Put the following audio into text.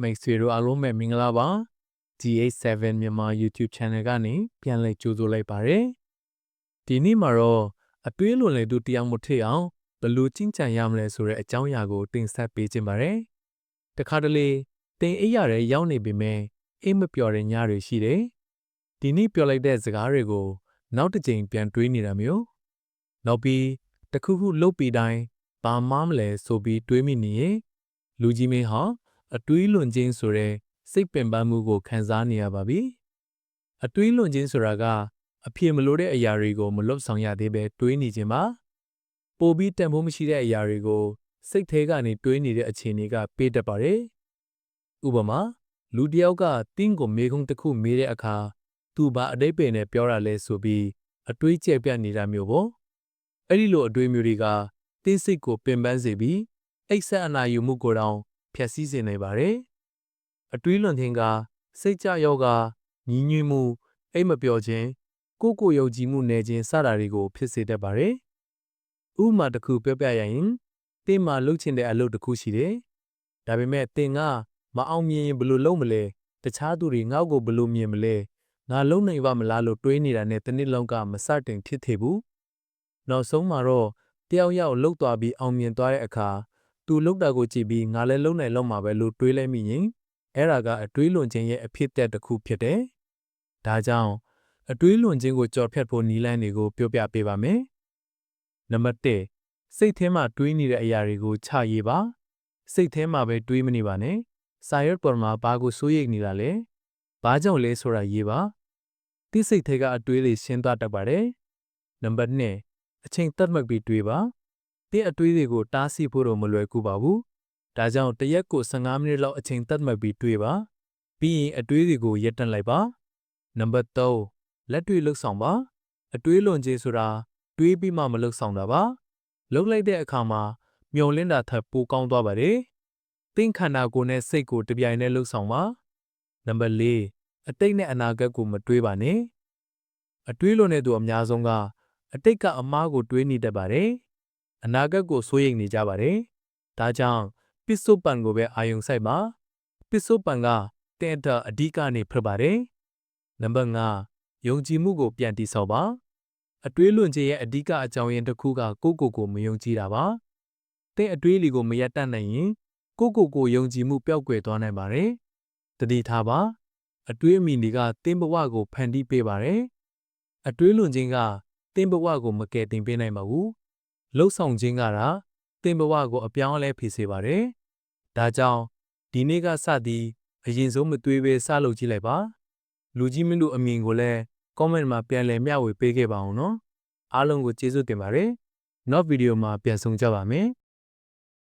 မိတ်ဆွေတို့အားလုံးပဲမင်္ဂလာပါ GH7 မြန်မာ YouTube Channel ကနေပြန်လည်ကြိုဆိုလိုက်ပါတယ်ဒီနေ့မှာတော့အတွေးလွန်လေသူတရားမထိအောင်ဘယ်လို့ကျင့်ကြံရမလဲဆိုတဲ့အကြောင်းအရာကိုတင်ဆက်ပေးခြင်းပါတယ်တခါတလေတင်အိပ်ရတဲ့ရောက်နေပေမဲ့အိမ်မပျော်တဲ့ညတွေရှိတယ်ဒီနေ့ပြောလိုက်တဲ့စကားတွေကိုနောက်တစ်ကြိမ်ပြန်တွေးနေတာမျိုးနောက်ပြီးတစ်ခုခုလုပ်ပြီးတိုင်းဘာမှမလဲဆိုပြီးတွေးမိနေရင်လူကြီးမင်းဟာ အတွေးလွန်ခြင်းဆိုတဲ့စိတ်ပင်ပန်းမှုကိုခံစားနေရပါပြီ။အတွေးလွန်ခြင်းဆိုတာကအဖြစ်မလို့တဲ့အရာတွေကိုမလွတ်ဆောင်ရသေးပဲတွေးနေခြင်းပါ။ပိုပြီးတန်ဖိုးမရှိတဲ့အရာတွေကိုစိတ်ထဲကနေတွေးနေတဲ့အခြေအနေကပေးတတ်ပါတယ်။ဥပမာလူတစ်ယောက်ကတင်းကိုမေကုံတစ်ခုမေးတဲ့အခါသူဘာအတိတ်ပင်နဲ့ပြောတာလဲဆိုပြီးအတွေးကျက်ပြတ်နေတာမျိုးပေါ့။အဲ့ဒီလိုအတွေးမျိုးတွေကတင်းစိတ်ကိုပင်ပန်းစေပြီးအိတ်ဆက်အနာယူမှုကိုတောင် ဖျက်ဆီးစေနိုင်ပါတယ်။အတွေးလွန်ခြင်းကစိတ်ကြယောဂညီညွတ်မှုအိမ်မပျော်ခြင်းကိုယ့်ကိုယ်ယုံကြည်မှုနေခြင်းစတာတွေကိုဖြစ်စေတတ်ပါတယ်။ဥပမာတစ်ခုပြောပြရရင်တင်းမှာလှုပ်ချင်တဲ့အလုပ်တစ်ခုရှိတယ်။ဒါပေမဲ့တင်းကမအောင်မြင်ရင်ဘယ်လိုလုပ်မလဲတခြားသူတွေငေါ့ကိုဘယ်လိုမြင်မလဲငါလုံနိုင်ပါမလားလို့တွေးနေတာနဲ့တနစ်လုံးကမစတင်ဖြစ်သေးဘူး။နောက်ဆုံးမှာတော့တယောက်ယောက်လှုပ်သွားပြီးအောင်မြင်သွားတဲ့အခါ သူလှုပ်တာကိုကြည့်ပြီးငါလည်းလှုပ်နိုင်လောက်မှာပဲလို့တွေးလိုက်မိရင်အဲ့ဒါကအတွေးလွန်ခြင်းရဲ့အဖြစ်သက်တစ်ခုဖြစ်တယ်။ဒါကြောင့်အတွေးလွန်ခြင်းကိုကြော်ဖြတ်ဖို့နီးလန်းတွေကိုပြောပြပေးပါမယ်။နံပါတ်1စိတ်ထဲမှာတွေးနေတဲ့အရာတွေကိုချရေးပါ။စိတ်ထဲမှာပဲတွေးမနေပါနဲ့။စာရွက်ပေါ်မှာဘာကိုစိုးရိမ်နေတာလဲ။ဘာကြောင့်လဲဆိုတာရေးပါ။တိစိတ်ထဲကအတွေးတွေရှင်းသွားတတ်ပါတယ်။နံပါတ်2အချိန်သတ်မှတ်ပြီးတွေးပါ။ တင်းအတွေးတွေကိုတားဆီးဖို့တော့မလွယ်ကူပါဘူး။ဒါကြောင့်တရက်ကို15မိနစ်လောက်အချိန်သတ်မှတ်ပြီးတွေးပါ။ပြီးရင်အတွေးတွေကိုရပ်တန့်လိုက်ပါ။နံပါတ်3လက်တွေ့လှုပ်ဆောင်ပါ။အတွေးလွန်ခြင်းဆိုတာတွေးပြီးမှမလှုပ်ဆောင်တာပါ။လှုပ်လိုက်တဲ့အခါမှာမျောလင်းတာထပ်ပိုကောင်းသွားပါတယ်။သင်ခန္ဓာကိုယ်နဲ့စိတ်ကိုတပြိုင်တည်းလှုပ်ဆောင်ပါ။နံပါတ်4အတိတ်နဲ့အနာဂတ်ကိုမတွေးပါနဲ့။အတွေးလွန်တဲ့သူအများဆုံးကအတိတ်ကအမားကိုတွေးနေတတ်ပါတယ်။ အနာဂတ်ကိုစိုးရိမ်နေကြပါတယ်။ဒါကြောင့်ပစ္စုပန်ကိုပဲအာယုံစိုက်ပါပစ္စုပန်ကတဲ့တာအဓိကနေဖြစ်ပါတယ်နံပါတ်5ယုံကြည်မှုကိုပြန်တည်ဆောက်ပါအတွေးလွန်ခြင်းရဲ့အဓိကအကြောင်းရင်းတစ်ခုကကိုယ့်ကိုယ်ကိုမယုံကြည်တာပါတဲ့အတွေးလီကိုမရက်တတ်နိုင်ရင်ကိုယ့်ကိုယ်ကိုယုံကြည်မှုပျောက်ကွယ်သွားနိုင်ပါတယ်တတိထားပါအတွေးအမိတွေကတင်းဘဝကိုဖန်တီးပေးပါတယ်အတွေးလွန်ခြင်းကတင်းဘဝကိုမကယ်တင်ပေးနိုင်ပါဘူး လှုပ်ဆောင်ခြင်းကတာတင်ဘဝကိုအပြောင်းအလဲဖြစ်စေပါတယ်။ဒါကြောင့်ဒီနေ့ကစသည်အရင်ဆုံးမတွေးဘဲစလုပ်ကြည့်လိုက်ပါ။လူကြီးမင်းတို့အမြင်ကိုလည်း comment မှာပြန်လည်မျှဝေပေးခဲ့ပါအောင်နော်။အားလုံးကိုကျေးဇူးတင်ပါတယ်။နောက်ဗီဒီယိုမှာပြန်ဆုံကြပါမယ်။